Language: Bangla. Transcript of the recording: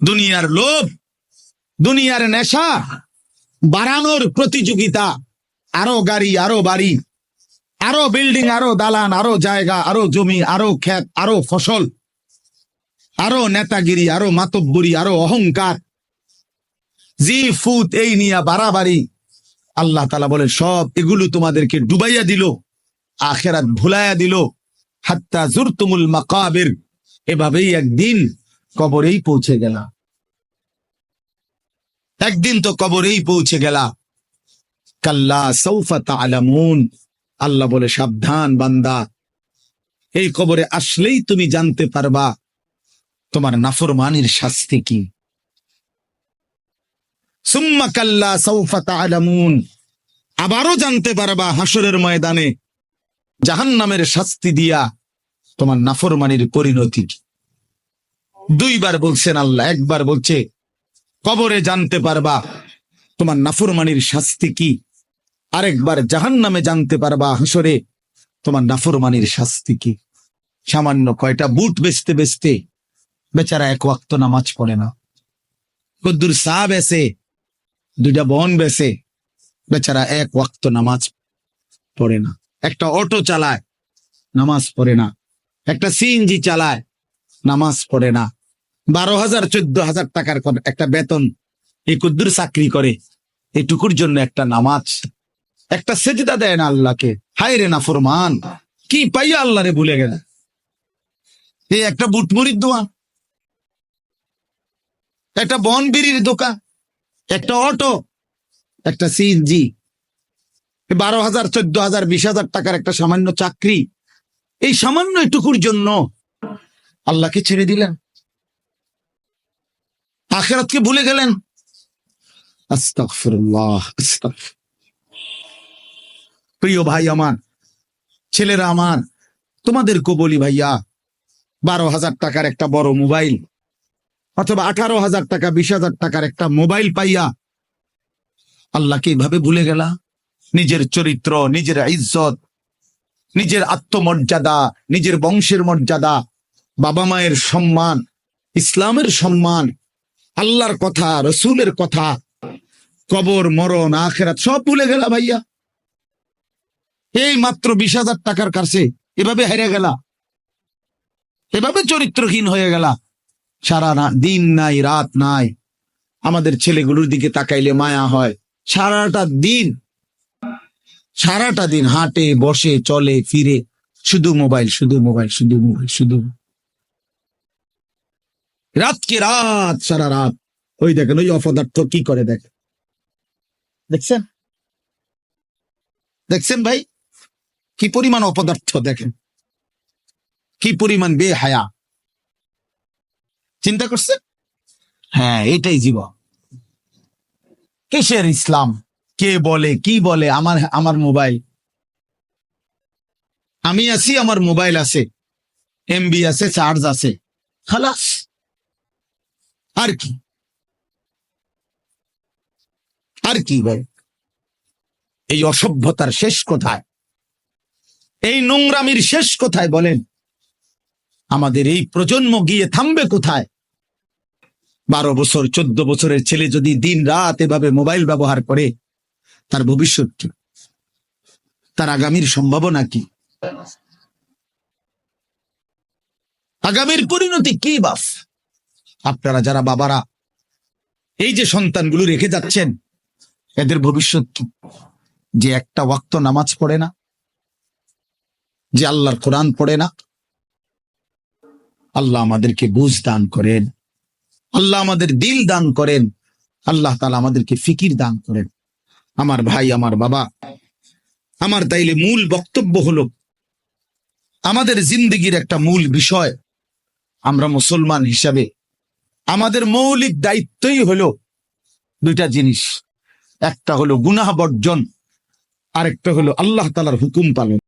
দুনিয়ার লোভ, দুনিয়ার নেশা, বাড়ানোর প্রতিযোগিতা, আরও গাড়ি, আরও বাড়ি, আরও বিল্ডিং, আরও দালান, আরও জায়গা, আরও জমি, আরও ক্ষেত, আরও ফসল, আরও নেতাগিরি, আরও মাতব্বরি, আরও অহংকার। জি ফুত এই নিয়া বাড়াবাড়ি, আল্লাহ তালা বলে সব এগুলো তোমাদেরকে ডুবাইয়া দিল, আখেরাত ভুলাইয়া দিল, হাত্তা জুরতুমুল মাকাবের, এভাবেই একদিন কবরেই পৌঁছে গেলা। একদিন তো কবরেই পৌঁছে গেলা। কাল্লা সৌফা তালামুন আল্লাহ বলে, সাবধান বান্দা। এই কবরে আসলেই তুমি জানতে পারবা তোমার নাফরমানির শাস্তি কি। সুম্মা কাল্লা সৌফা তালামুন আবারও জানতে পারবা হাসরের ময়দানে জাহান্নামের শাস্তি দিয়া তোমার নাফরমানির পরিণতি কি। দুইবার বলছেন আল্লাহ, একবার বলছে, কবরে জানতে পারবা তোমার নাফরমানির শাস্তি কি? আরেকবার জাহান্নামে জানতে পারবা হাসরে তোমার নাফরমানির শাস্তি কি? সামান্য কয়টা বুট বেচতে বেচতে বেচারা এক ওয়াক্ত নামাজ পড়ে না। কদ্দুর চা বেসে দুইটা বন বেসে বেচারা এক ওয়াক্ত নামাজ পড়ে না। একটা অটো চালায়, নামাজ পড়ে না। একটা সিএনজি চালায় নামাজ পড়ে না। বারো হাজার, চোদ্দ হাজার টাকার একটা বেতন। এই কুদ্দুর চাকরি করে। এটুকুর জন্য একটা নামাজ। একটা সেজদা দেয় না আল্লাহকে। হায় রে না ফরমান কি পাইয়া আল্লাহ রে ভুলে গেল? এই একটা বুটমুড়ির দোয়া। একটা বন বিড়ির দোকান একটা অটো। একটা সিএনজি। বারো হাজার, চোদ্দ হাজার, বিশ হাজার টাকার একটা সামান্য চাকরি। এই সামান্য এটুকুর জন্য আল্লাহকে ছেড়ে দিলেন। আখেরাতকে ভুলে গেলেন। প্রিয় ভাই আমার, ছেলেরা আমার তোমাদেরকে বলি ভাইয়া, বারো হাজার টাকার একটা বড় মোবাইল অথবা আঠারো হাজার টাকা, বিশ হাজার টাকার একটা মোবাইল পাইয়া আল্লাহকে এইভাবে ভুলে গেলা? নিজের চরিত্র, নিজের ইজ্জত, নিজের আত্মমর্যাদা, নিজের বংশের মর্যাদা বাবা মায়ের সম্মান, ইসলামের সম্মান, আল্লাহর কথা, রসুলের কথা, কবর, মরণ, আখেরাত সব ভুলে গেলা ভাইয়া। এই মাত্র বিশ হাজার টাকার কাছে এভাবে হেরে গেলা। এভাবে চরিত্রহীন হয়ে গেলা। সারা দিন নাই, রাত নাই। আমাদের ছেলেগুলোর দিকে তাকাইলে মায়া হয়। সারাটা দিন সারাটা দিন হাঁটে, বসে, চলে, ফিরে। শুধু মোবাইল শুধু মোবাইল শুধু মোবাইল, শুধু রাতকে রাত, সারা রাত। ওই দেখেন, ওই অপদার্থ কি করে দেখ? দেখছেন? দেখছেন ভাই? কি পরিমাণ অপদার্থ দেখেন? কি পরিমাণ বেহায়া। চিন্তা করছেন? হ্যাঁ এটাই জীবন। কিসের ইসলাম? কে বলে, কি বলে? আমার আমার মোবাইল। আমি আছি, আমার মোবাইল আছে। এমবি আছে, চার্জ আছে। খালাস। আর কি? আর কি ভাই? এই অসভ্যতার শেষ কোথায়? এই নোংরামির শেষ কোথায় বলেন? আমাদের এই প্রজন্ম গিয়ে থামবে কোথায়? বারো বছর, চোদ্দ বছরের ছেলে যদি দিন রাত এভাবে মোবাইল ব্যবহার করে, তার ভবিষ্যৎ কি? তার আগামীর সম্ভাবনা কি? আগামীর পরিণতি কি বাস আপনারা যারা বাবারা এই যে সন্তানগুলো রেখে যাচ্ছেন, এদের ভবিষ্যৎ কি? যে একটা ওয়াক্ত নামাজ পড়ে না, যে আল্লাহর কোরআন পড়ে না, আল্লাহ আমাদেরকে বুঝ দান করেন, আল্লাহ আমাদের দিল দান করেন, আল্লাহ তালা আমাদেরকে ফিকির দান করেন। আমার ভাই, আমার বাবা, আমার তাইলে মূল বক্তব্য হলো, আমাদের জিন্দগির একটা মূল বিষয় আমরা মুসলমান হিসাবে আমাদের মৌলিক দায়িত্বই হলো দুইটা জিনিস। একটা হলো গুনাহ বর্জন, আরেকটা হলো আল্লাহ তালার হুকুম পালন।